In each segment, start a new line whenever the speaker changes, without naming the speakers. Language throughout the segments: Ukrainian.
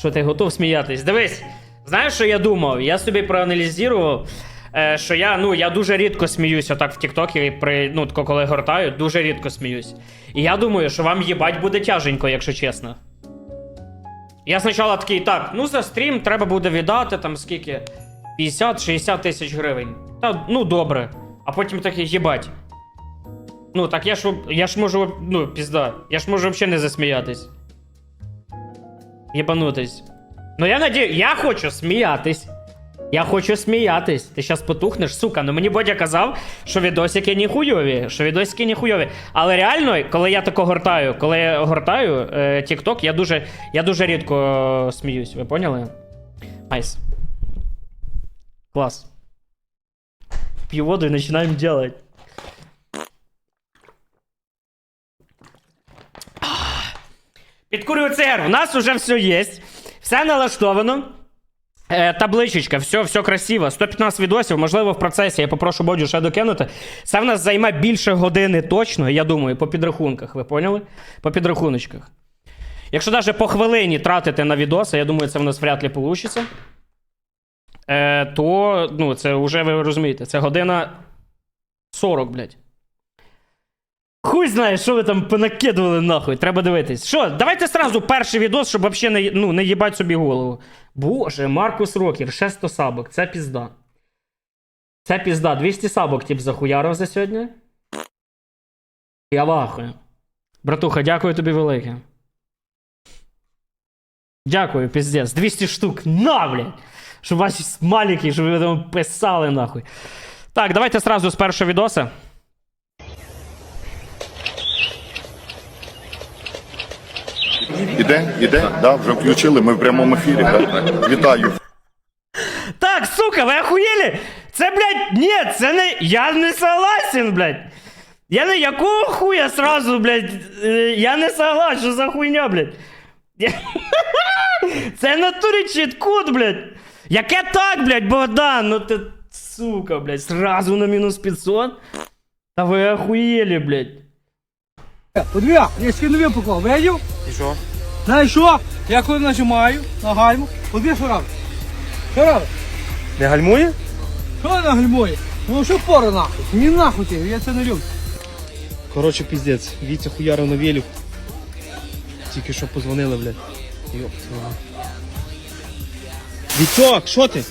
Що ти готов сміятись? Дивись, знаєш, що я думав? Я собі проаналізував, е, що я, ну, я дуже рідко сміюсь отак в Тіктокі, при, ну, коли гортаю, дуже рідко сміюсь. І я думаю, що вам їбать буде тяженько, якщо чесно. Я спочатку такий, так, ну за стрім треба буде віддати там скільки? 50-60 тисяч гривень. Та ну добре. А потім такий, їбать. Ну так я ж я ж можу, ну, пізда, я ж можу взагалі не засміятись. Єбанутись. Ну я надію, я хочу сміятись. Я хочу сміятись. Ти щас потухнеш, сука. Ну мені Бодя казав, що відосики ніхуйові, що відосики ніхуйові. Але реально, коли я тако гортаю, коли я гортаю е, TikTok, я дуже, я дуже рідко е, сміюсь. Ви поняли? Найс. Клас. Пью воду и начинаем делать. Підкурюю. У нас уже все є. Все налаштовано. Е, табличечка, все, все красиво. 115 відосів, можливо, в процесі. Я попрошу Бодю ще докинути. Це в нас займе більше години точно, я думаю, по підрахунках. Ви поняли? По підрахуночках. Якщо навіть по хвилині тратити на відоси, я думаю, це в нас вряд ли вийде. Е, то, ну, це вже ви розумієте, це година 40, блядь. Хуй знає, що ви там понакидували нахуй. Треба дивитись. Що, давайте сразу перший відос, щоб взагалі не, ну, не їбать собі голову. Боже, Маркус Рокер, 600 сабок, це пізда. Це пізда. 200 сабок, тип, захуярив за сьогодні. Я вахую. Братуха, дякую тобі велике. Дякую, піздець. 200 штук. На, блядь! Щоб ваші смаліки, щоб ви там писали нахуй. Так, давайте сразу з першого відоса.
Іде, іде, да, вже включили, ми в прямому ефірі. Да. Вітаю.
Так, сука, ви охуєли? Це, блядь, ні, це не. Я не согласен, блядь. Я не якого хуя сразу, блядь. е, Я не согласен, що за хуйня, блядь. Це натурі чіткут, блядь. Яке так, блядь, Богдан? Ну ти, сука, блядь, сразу на мінус 500? Та ви охуєли, блядь.
Подивіться, я ще нові поклав, видів?
І що?
Знаєш що? Я коли нажимаю на гальму, подивіться, що робить. Що робить?
Не гальмує?
Що на гальмує? Ну що пора нахуй? Ні нахуй ти, я це не люблю.
Коротше, піздець. Вітя хуярив на велик. Тільки що позвонили, блядь. Йоп, твою. Вітьок, що ти?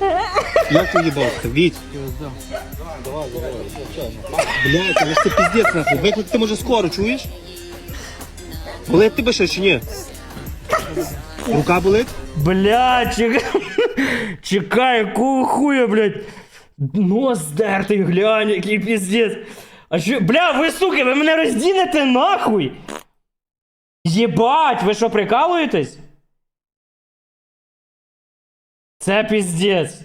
Як ти їбався? Віть? Блядь, ж це піздець нахуй. Викликати може скоро, чуєш? Болить тебе ще чи ні? Рука болить?
Бля, чекай, чекай, якого хуя, блядь. Нос здертий, глянь, який піздець. А що, бля, ви, суки, ви мене роздінете нахуй? Єбать, ви що, прикалуєтесь? Це піздець.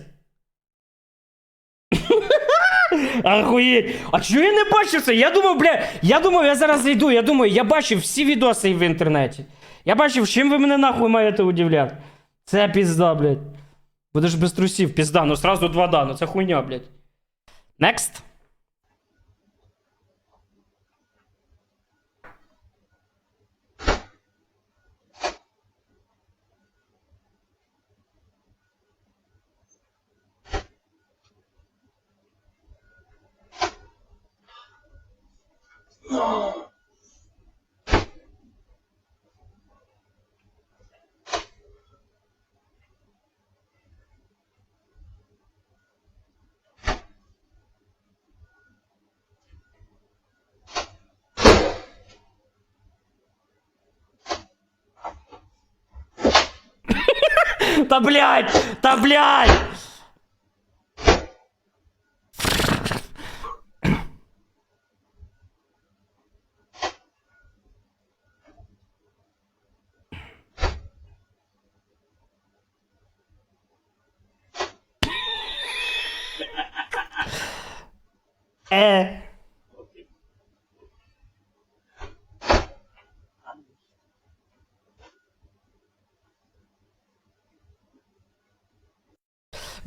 Ахуєть. А чого я не бачив це? Я думав, бля, я думав, я зараз зайду. Я думаю, я бачив всі відоси в інтернеті. Я бачив, чим ви мене нахуй маєте удивляти. Це пізда, блядь. Будеш без трусів, пізда, ну сразу два да, ну це хуйня, блядь. Next. Та блядь! Та блядь!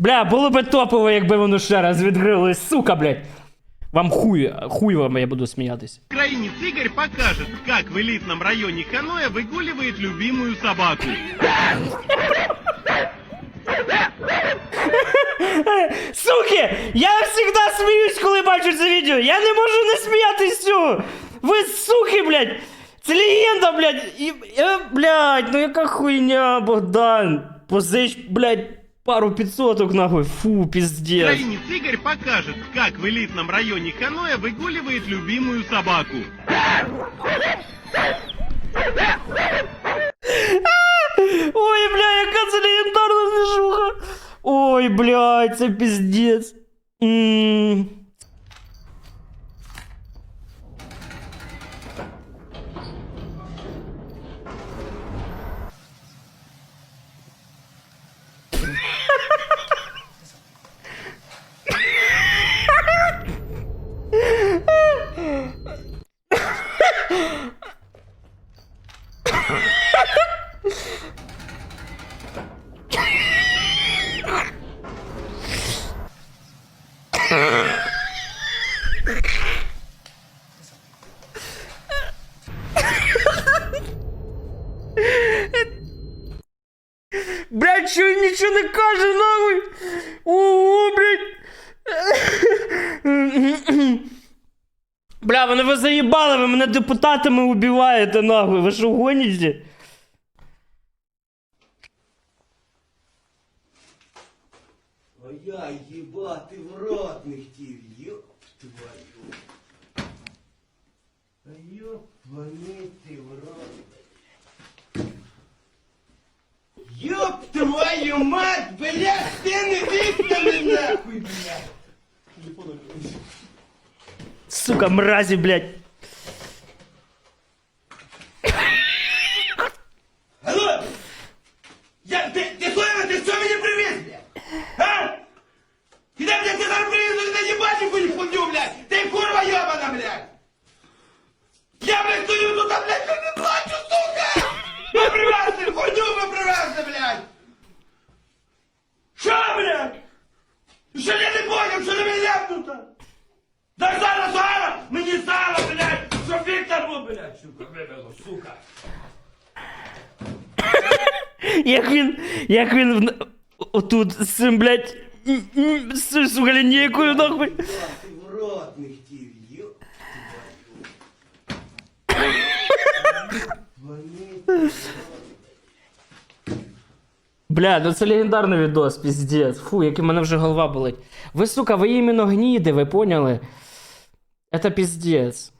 Бля, було би топово, якби воно ще раз відкрилось, сука, блядь. Вам хуй, хуй вам я буду сміятися.
Украинец Игорь покажет, как в элитном районе Ханоя выгуливает любимую собаку.
Суки! Я завжди сміюсь, коли бачу це відео. Я не можу не сміятись з цього. Ви суки, блядь! Це легенда, блядь! І, е, блядь, ну яка хуйня, Богдан! Позич, блядь, пару підсоток нахуй. Фу, піздець.
Украинец Игорь покажет, как в элитном районе Ханоя выгуливает любимую собаку.
Ой, бля, яка це легендарна движуха. Ой, блядь, це піздець. М. Блядь, Ви мене депутатами убиваєте, нахуй. Ви що гоніте?
А я їбати в рот не хотів, йоп твою. А йопанити в рот. Йоп твою мать, блядь, ти не вистави нахуй, блядь.
Сука, мразі, блядь.
Алло! Я, ти, ти хуйна, ти що мені привіз, блядь? А? Ти де, блядь, ти зараз привіз, ти не бачив мені хуйню, блядь? Ти курва йобана, блядь! Я, блядь, стою тут, а, блядь, я не плачу, сука! Ви привезли, хуйню ви привезли, блядь! Що, блядь? Що я не понял, що не мене ляпнуто? Дай зараз, зараз, мені сало, блядь, щоб Віктор був, блядь, сука, вивело, сука.
Як він. Як він. Отут з цим, блядь. З сука, нахуй.
В рот не хотів, йоп.
Бля, ну це легендарний відос, піздець. Фу, як у мене вже голова болить. Ви, сука, ви іменно гніди, ви поняли? Это піздець.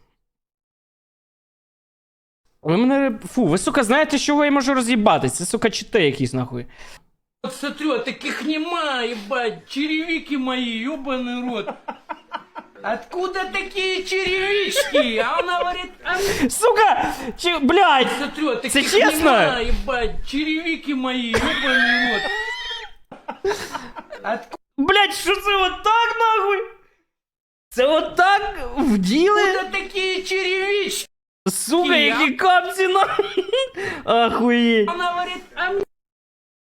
Ви мене. Фу, ви, сука, знаєте, чого я можу роз'їбатись? Це, сука, чити якісь, нахуй.
Вот смотрю, а таких нема, ебать, черевики мои, ебаный рот. Откуда такие черевички? А он говорит, а
Сука! Чи, блядь!
смотрю, а таких
честно?
нема, ебать, черевики мои, ебаный рот. Откуда
Блядь, що це отак, нахуй? Це отак вділи?
такие черевички?
Сука,
Я?
які капці, нахуй! Охуєть.
Он говорит, а мне...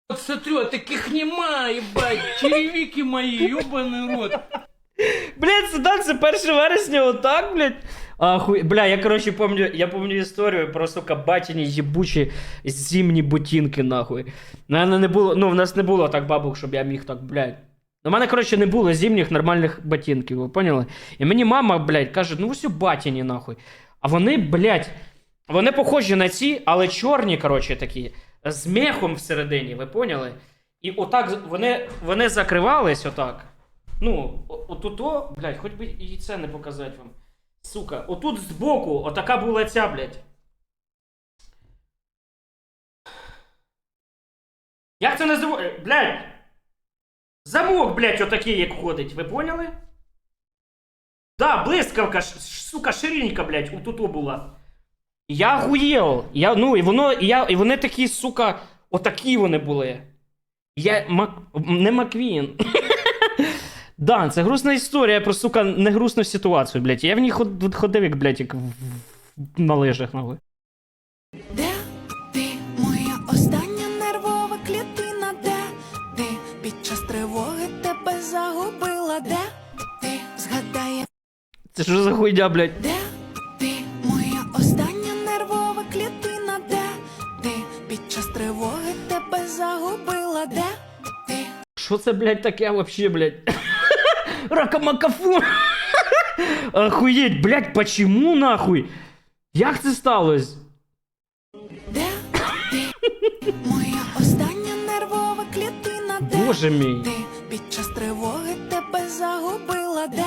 Вот смотрю, а таких нема, ебать, черевики мои, ебаный рот.
Блядь, це так, це 1 вересня, отак, блядь. Ахуй, бля, я короче помню, я помню історію про сука батіні їбучі зимні ботинки, нахуй. Мене не було, ну, в нас не було так бабок, щоб я міг так, блядь. У мене, коротше, не було зимніх нормальних ботинків, ви поняли? І мені мама, блядь, каже, ну ось у батіні, нахуй. А вони, блядь, вони похожі на ці, але чорні, коротше, такі, з мехом всередині, ви поняли? І отак вони, вони закривались отак. Ну, о- отут, о, блядь, хоч би і це не показати вам. Сука, отут збоку, отака була ця, блядь. Як це називає? Блядь. Замок, блядь, отакий, як ходить, ви поняли? Да, блискавка, ш- сука, ширинка, блядь, отут о була. Я охуєв. Я, ну, і воно, і, я, і вони такі, сука, отакі вони були. Я Мак... не Маквін. Да, це грустна історія про, сука, не грустну ситуацію, блядь. Я в ній ходив, як, блядь, як в, в- на лижах, нахуй. Це що за хуйня, блядь?
Де ти, моя остання нервова клітина? Де ти під час тривоги тебе загубила? Де ти?
Що це, блядь, таке вообще, блядь? Ракамакафу! Охуєть, блядь, почему нахуй? Як це сталося?
Де ти, моя остання нервова клітина? Де
Боже мій.
ти під час тривоги тебе загубила? Де?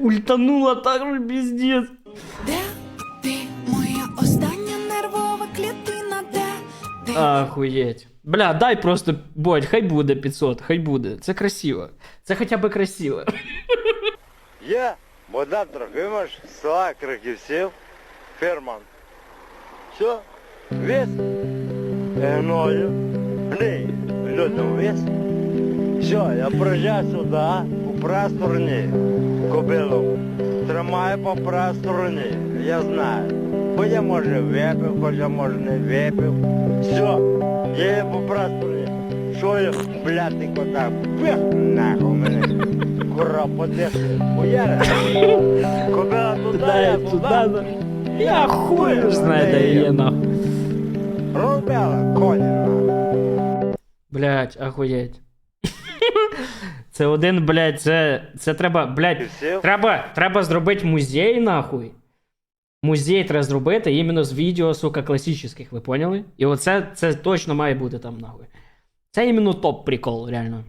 Ультанула так же пиздец.
Де ти, моя остання нервова клітина? Де ти?
Охуєть. Бля, дай просто, бодь, хай буде 500, хай буде. Це красиво. Це хоча б красиво.
Я, Богдан Трохимович, села Краківців, ферман. Все, вес гною, гний, людом вес. Все, я приїжджаю сюди, по правій стороні, кобилу. Тримаю по правій стороні, я знаю. Бо я може випив, хоч я може не випив. Все, я є по правій стороні. Що я, блядь, ти кота, пих нахуй мене. Кура подешли, хуяра. Кобила туди, я туди.
Я хуй знаю, де є нахуй.
Розбила коні.
Блять, охуєть. Це один, блядь, це. Це треба, блядь, треба, треба зробити музей, нахуй. Музей треба зробити іменно з відео, сука, класичних, ви поняли? І оце це точно має бути там, нахуй. Це іменно топ прикол, реально.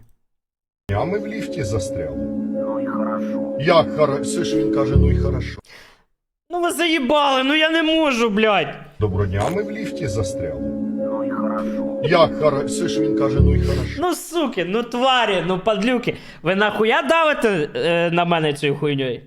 А ми в ліфті застряли. Ну і хорошо. Як хорошо? Все ж він каже, ну і хорошо.
Ну ви заїбали, ну я не можу, блядь.
Доброго дня, ми в ліфті застряли. Ну і хорошо. Як хорошо? Все ж він каже, ну і хорошо.
Ну суки, ну тварі, ну падлюки. Ви нахуя давите е, на мене цією хуйньою?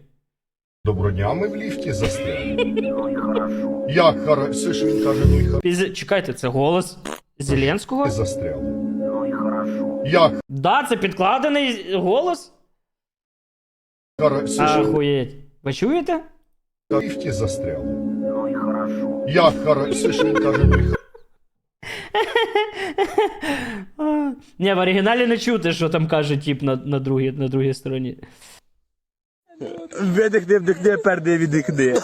Доброго дня, ми в ліфті застряли. Ну і хорошо. Як хорошо? Все ж він каже, ну і хорошо.
Піз... Чекайте, це голос Зеленського?
Застряли. Ну і хорошо. Як
Да, це підкладений голос?
хорошо? Все ж він
Ахуєть. Ви чуєте?
в ліфті застряли. Ну і хорошо. Як хорошо? Все ж він каже, ну і хорошо.
Ні, в оригіналі не чути, що там каже тип на, на, другій, на другій стороні.
Видихни, вдихни, перди, віддихни.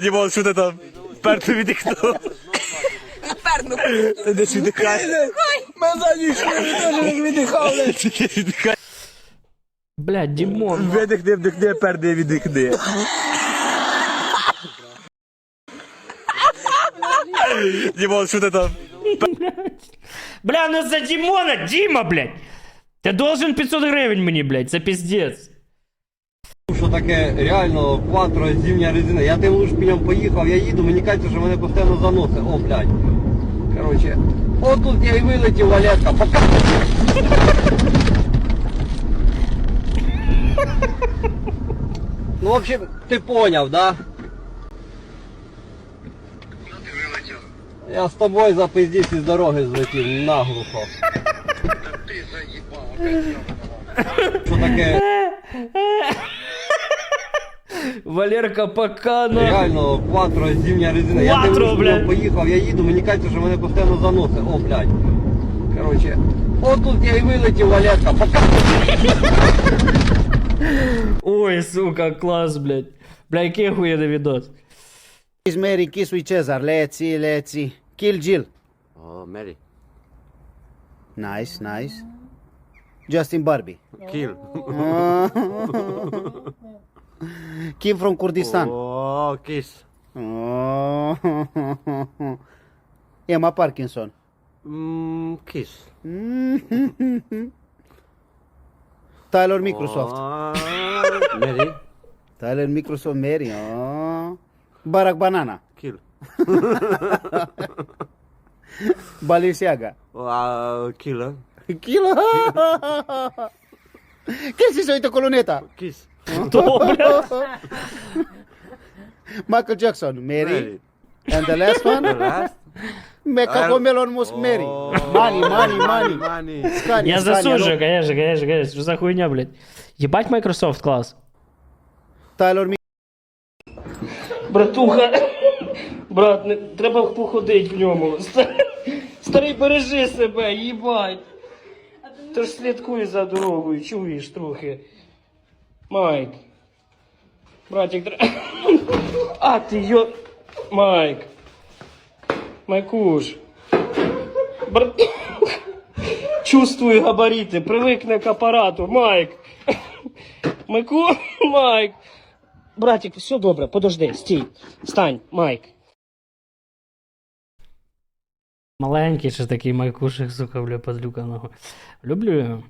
Дімон, що ти там? Перду віддихнув. Перду. Ти десь віддихаєш? Ми за віддихав. Віддихай.
Блядь, Дімон.
Видихни, вдихни, перди, віддихни. Дімон, що ти там?
Бля, ну за Дімона, Діма, блядь. Ти должен 500 гривень мені, блядь, це піздець.
Що таке реально кватро зимня резина. Я тим лушпілем поїхав, я їду, мені кажеться, що мене постійно заносить. О, блядь. Короче, отут я і вилетів, Валерка, пока. Ну, в общем, ти поняв, да? Я з тобою запиздівся з дороги злетів наглухо. Що таке
Валерка, пока, ну.
Реально, кватро зимня резина. Я
Кватро,
тим
блядь.
поїхав, я їду, мені кажеться, що мене постійно заносить. О, блядь. Короче, отут я і вилетів, Валерка, пока.
Ой, сука, клас, блядь. Бля, який охуєнний відос.
Mary, kiss with Cesar. Let's see. Kill Jill.
Oh, Mary.
Nice, nice. Justin Barbie.
Kill. Ah.
Kim from Kurdistan.
Oh, Kiss.
Oh. Emma Parkinson.
Mm, kiss.
Tyler Microsoft.
Oh, Mary.
Tyler Microsoft Mary. Oh. Barack Banana.
Кіл.
Balenciaga.
Кіла.
Kilo. ¿Qué es eso, esta coloneta?
Кіс.
Хто, бля?
Michael Jackson. Mary. And the last one? Mexico Melon Musk Mary. Money, money, money. Scania,
Я
Scania,
засуджую,
no?
конечно, конечно, конечно. Що за хуйня, блядь? Єбать Microsoft клас.
Tyler Microsoft.
Братуха, Брат, не, треба походить в ньому. Старий, бережи себе, їбать. то ж слідкуй за дорогою, чуєш трохи. Майк. Братик, тр- А ти йо. Майк. Майкуш. Брат... Чувствую габарити, привикни к апарату, Майк. Майку, Майк. Братик, все добре, подожди, стій. Стань, Майк. Маленький ще такий майкушик, сука, бля, подлюканого. Люблю його.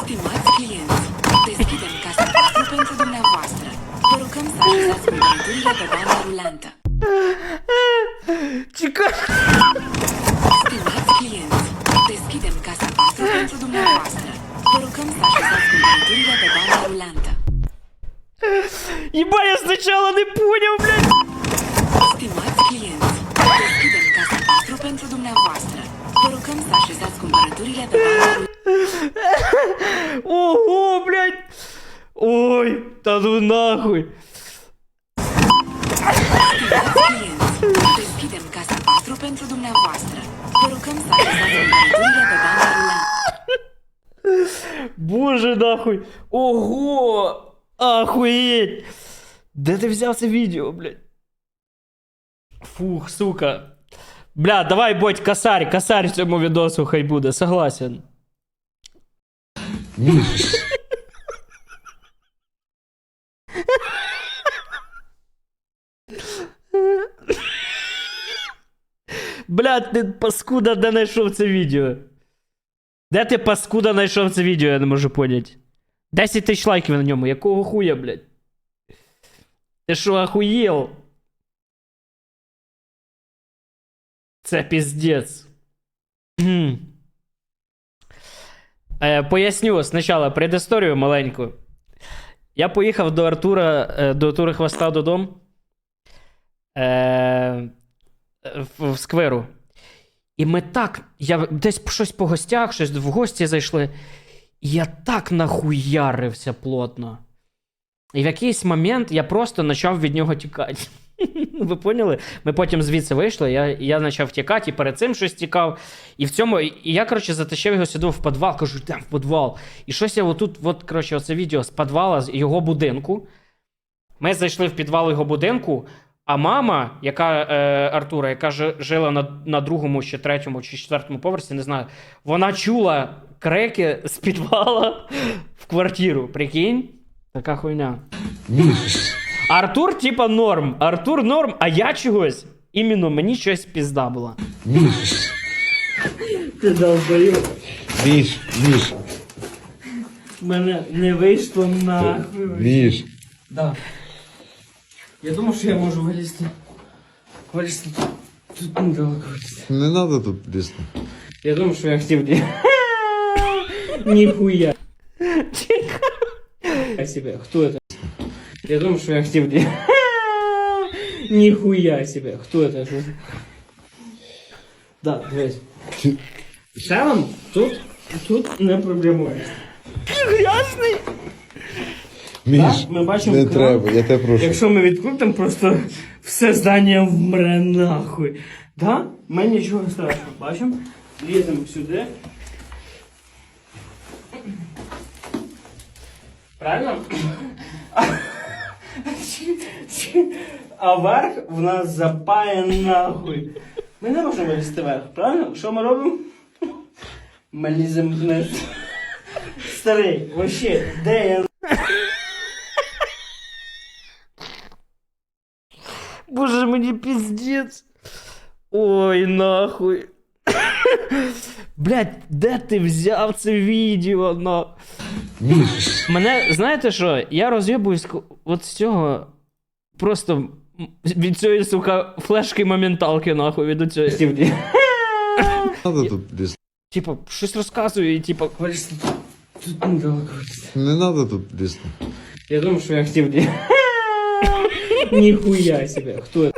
Stimați clienți, deschidem casa 4 pentru dumneavoastră. Vă rugăm să așezați cumpărăturile pe banda rulantă.
Чекай.
Stimați clienți, deschidem casa 4 pentru dumneavoastră. Vă rugăm să așezați cumpărăturile pe banda rulantă.
Єба, я спочатку не поняв, блядь.
Stimați clienți, deschidem casa 4 pentru dumneavoastră. Vă rugăm să așezați cumpărăturile pe banda rulantă.
Ого, блядь. Ой, та ну нахуй.
Stimați clienți, deschidem casa 4 pentru dumneavoastră. Vă rugăm să așezați cumpărăturile pe banda rulantă.
Боже нахуй. Ого. Охуеть. Де ти взяв це відео, блядь? Фух, сука. Бля, давай, будь, косарь, косарь в цьому відосу хай буде, согласен. Блядь, ти паскуда де знайшов це відео? Де ти паскуда знайшов це відео, я не можу поняти. 10 тисяч лайків на ньому. Якого хуя, блядь? Ти що, охуєл? Це піздець. Е, поясню спочатку предісторію маленьку. Я поїхав до Артура, е, до Артура Хвоста додому. Е, в скверу. І ми так. Я десь щось по гостях, щось в гості зайшли. І я так нахуярився плотно. І в якийсь момент я просто почав від нього тікати. Ви поняли? Ми потім звідси вийшли, я, я почав тікати, і перед цим щось тікав. І в цьому. І я, коротше, затащив його сюди в підвал, кажу, йдемо в підвал. І щось я отут, от, коротше, оце відео з підвала з його будинку. Ми зайшли в підвал його будинку, а мама, яка е, Артура, яка ж, жила на, на другому, чи третьому, чи четвертому поверсі, не знаю, вона чула крики з підвала в квартиру. Прикинь? Така хуйня. Артур, типа, норм. Артур норм, а я чогось. Іменно мені щось пізда була. Ти долбою.
Міш, Міш,
Мене не вийшло нахуй.
Міш.
Да. Я думав, що я можу вилізти. Вилізти тут. Тут недалеко вилізти.
Не треба тут лізти.
Я думав, що я хотів де. Ніхуя. А себе, хто это? Я думав, що я хотів де. Ніхуя себе, хто это? Це? Да, дивись. Вам тут, тут не проблемує. Грязний!
Міш,
Так, ми бачимо
не
кран.
треба, я тебе прошу.
Якщо ми відкрутимо, просто все здання вмре нахуй. Да? Ми нічого страшного. Бачимо? Ліземо сюди. Правильно? А верх в нас запає нахуй. Ми не можемо лізти вверх, правильно? Що ми робимо? Ми ліземо вниз. Старий, вообще, де я Боже, мені піздець. Ой, нахуй. Блять, де ти взяв це відео? На... Мене, знаєте що? Я роз'єбуюсь от з цього. Просто від цієї, сука, флешки моменталки, нахуй, від цієї.
Не тут лізти.
Типа, щось розказую і типа. Тут недалеко.
Не треба тут лізти.
Я думав, що я хотів де. Ніхуя себе. Хто?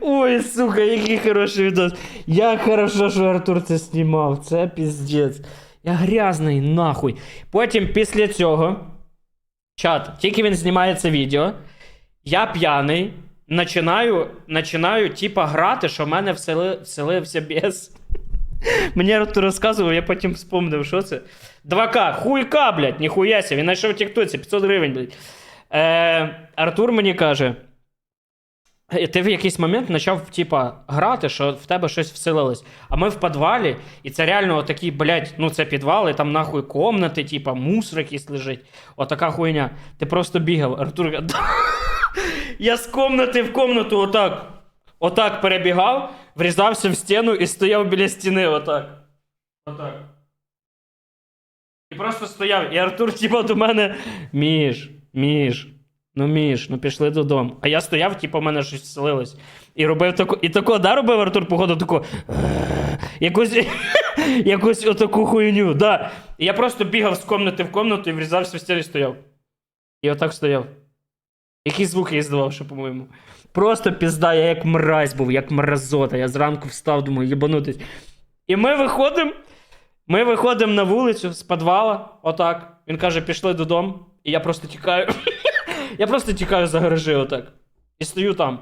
Ой, сука, який хороший відос. Як хорошо, що Артур це знімав. Це піздець. Я грязний, нахуй. Потім після цього. Чат, тільки він знімає це відео. Я п'яний. Начинаю, начинаю, типа, грати, що в мене всели, вселився біс. Мені Артур розказував, я потім вспомнив, що це. 2К, хуйка, блядь, ніхуяся. Він знайшов в Тіктоці 500 гривень, блядь. Е, Артур мені каже. «Е, Ти в якийсь момент почав, типа, грати, що в тебе щось вселилось. А ми в підвалі, і це реально отакі, блядь, ну це підвали, там нахуй комнати, типа, мусор якийсь лежить. Отака хуйня. Ти просто бігав. Артур я з комнати в комнату отак. Отак перебігав, врізався в стіну і стояв біля стіни, отак. Отак. І просто стояв. І Артур, типа, до мене. Міш, Міш, ну Міш, ну пішли додому. А я стояв, типу, в мене щось вселилось. І робив таку. І тако, да, робив Артур, походу, таку. Якусь, якусь отаку хуйню, да. І я просто бігав з комнати в комнату і врізався в стіну і стояв. І отак стояв. Який звук я издавав, що, по-моєму. Просто пізда, я як мразь був, як мразота. Я зранку встав, думаю, єбанутись. І ми виходимо. Ми виходимо на вулицю з підвала, отак. Він каже, пішли додому. І я просто тікаю. Я просто тікаю за гаражі, отак. І стою там.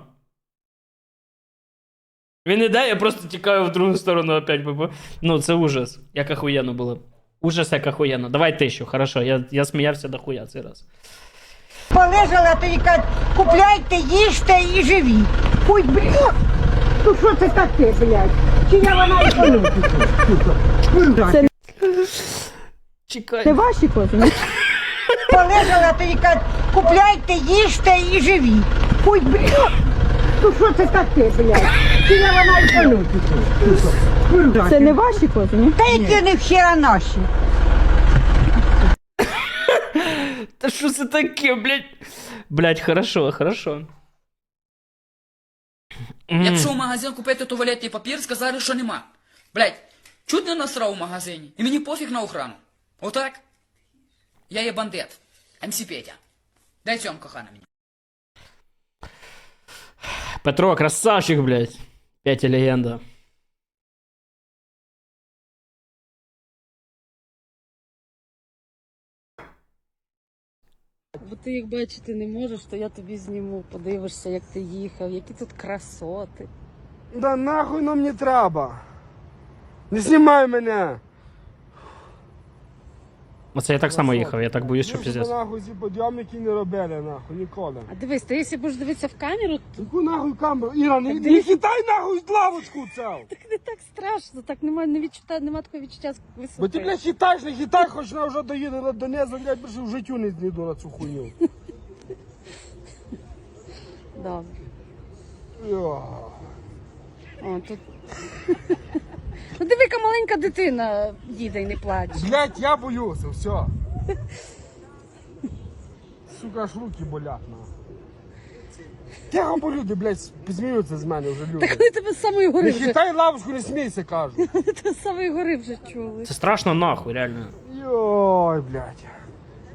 Він іде, я просто тікаю в другу сторону опять. Ну, це ужас. Як ахуєнно було. Ужас, як ахуєнно. Давай тисячу, хорошо. Я, я сміявся до хуя цей раз.
Полежала, тоді кажуть, купляйте, їжте і живіть. Ой, блядь, ну що це таке, блядь? Чи я вона і Це
Чекай.
не ваші кози? Полежала, тоді кажуть, купляйте, їжте і живіть. Ой, блядь, ну що це таке, блядь? Чи я вона і Це не ваші кози, ні? Та які не вчора наші.
Та що це таке, блядь? Блядь, хорошо, хорошо. М.
Я пішов в магазин купити туалетний папір, сказали, що нема. Блять, чуть не насрав в магазині. І мені пофіг на охрану. Отак? Я є бандит. МС Петя. Дай цьому, кохана мені.
Петро, красавчик, блядь. П'ять легенда.
Бо ти як бачити не можеш, то я тобі зніму, подивишся, як ти їхав, які тут красоти.
Да нахуй нам не треба. Не знімай мене.
Оце я так само їхав, я так боюсь, що піздець.
нахуй ці подйомники не робили, нахуй, ніколи.
А дивись, ти якщо будеш дивитися в камеру, то
Яку нахуй камеру? Іра, не, не хитай нахуй лавочку цел.
не так страшно, так немає не відчуття, немає такого відчуття висоти.
Бо ти, блядь, хитаєш, не хитай, хоч на вже доїде на Донецьк, блядь, більше в життю не зійду на цю хуйню.
Добре.
Йо.
О, тут... ну диви, яка маленька дитина їде і не плаче.
Блядь, я боюся, все. Сука, аж руки болять, нахуй. Тихо, бо люди, блядь, зміються з мене вже люди.
Вони тебе з самої гори
Не
вже,
хитай лавочку, не смійся, кажу.
вони тебе з самої гори вже чули.
Це страшно нахуй, реально.
Йой, блядь.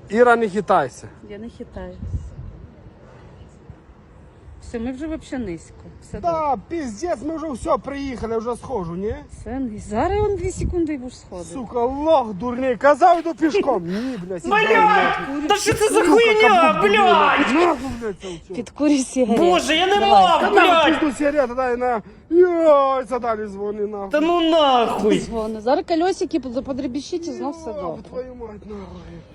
Іра, не хитайся.
Я не хитаю. Все, ми вже взагалі низько. Все.
Да, пиздец, ми вже все, приїхали, я вже схожу, ні?
Все, зараз он дві секунди і будеш сходити.
Сука, лох дурний, казав, йду пішком. Ні, блядь,
Блядь! Та що це за хуйня, блядь?
Нахуй, блядь, це все.
Підкурі сигарет.
Боже, я не мав,
Та нахуй
блядь!
пізду сигарета, дай на... Йой, це далі дзвони, нахуй.
Та ну нахуй!
Дзвони. Зараз кольосики подребіщить і знов все
Йой,
добре.
Твою мать, нахуй.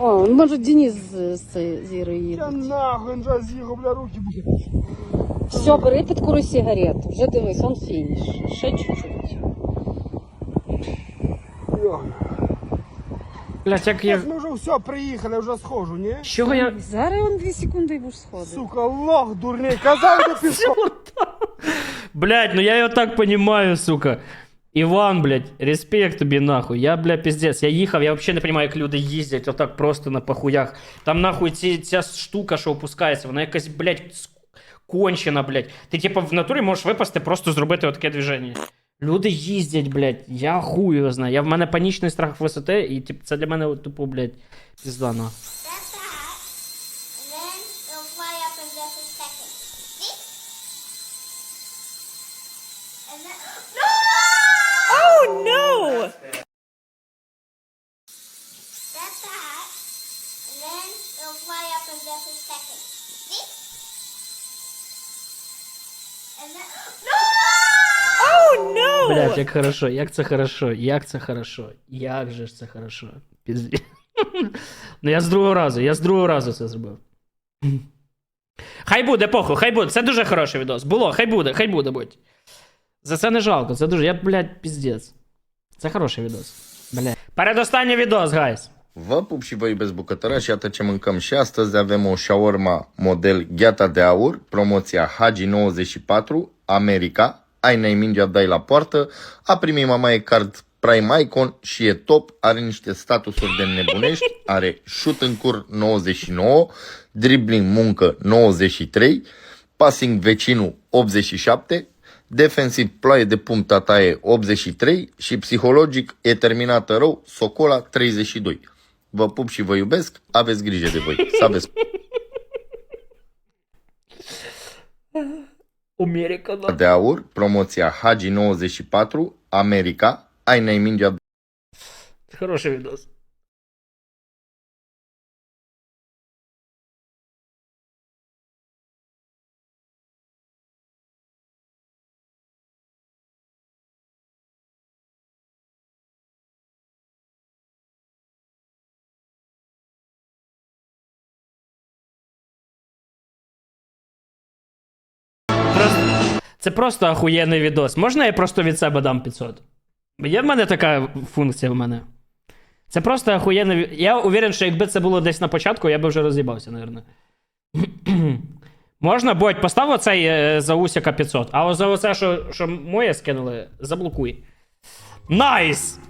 О, може Денис з, з, з Ірою їде.
Я нахуй, він вже з'їхав, бля, руки, блядь.
Все, бери підкури сигарету. Вже дивись, он фініш. Ще чуть-чуть.
Йой.
Блядь, як я.
Ми вже все, приїхали, я вже схожу, ні?
З чого я.
Зараз он дві секунди і будеш сходити.
Сука, лох дурний, казав, йду пішком.
Блядь, ну я його так понимаю, сука. Іван, блядь, респект тобі нахуй. Я, бля, піздець, я їхав, я взагалі не розумію, як люди їздять отак просто на похуях. Там нахуй ці, ця штука, що опускається, вона якась, блядь, с- кончена, блядь. Ти, типу, в натурі можеш випасти, просто зробити отаке движення. Люди їздять, блядь, я хуй його знаю. Я в мене панічний страх висоти, і типу, це для мене от, тупо, блядь, пізда Блять, як хорошо, як це хорошо, як це хорошо, як же ж це хорошо. Пізді. Ну я з другого разу, я з другого разу це зробив. Хай буде, похуй, хай буде. Це дуже хороший відос. Було, хай буде, хай буде будь. За це не жалко, це дуже. Я, блядь, піздець. Це хороший відос. Блядь. Передостанній відос, гайс.
Vă pup și vă iubesc bucătărea și iată ce mâncăm și astăzi. Avem o shawarma model gheata de aur, promoția Hagi 94, America, ai n-ai mingea dai la poartă, a primit mamaie card Prime Icon și e top, are niște statusuri de nebunești, are shoot în cur 99, dribbling muncă 93, passing vecinul 87, defensiv ploaie de pumn tataie 83 și psihologic e terminată rău Socola 32 Vă pup și vă iubesc, aveți grijă de voi. Să aveți
Америка, да.
de aur, promoția Hagi 94, America, ai n-ai mingea
Хороший відос. Це просто ахуєнний відос. Можна я просто від себе дам 500? Є в мене така функція в мене. Це просто ахуєнний. ві- Я уверен, що якби це було десь на початку, я би вже роз'їбався, напевно. Можна, Бодь, постав оцей е, за усіка 500, а за оце, що, що моє скинули, заблокуй. Найс!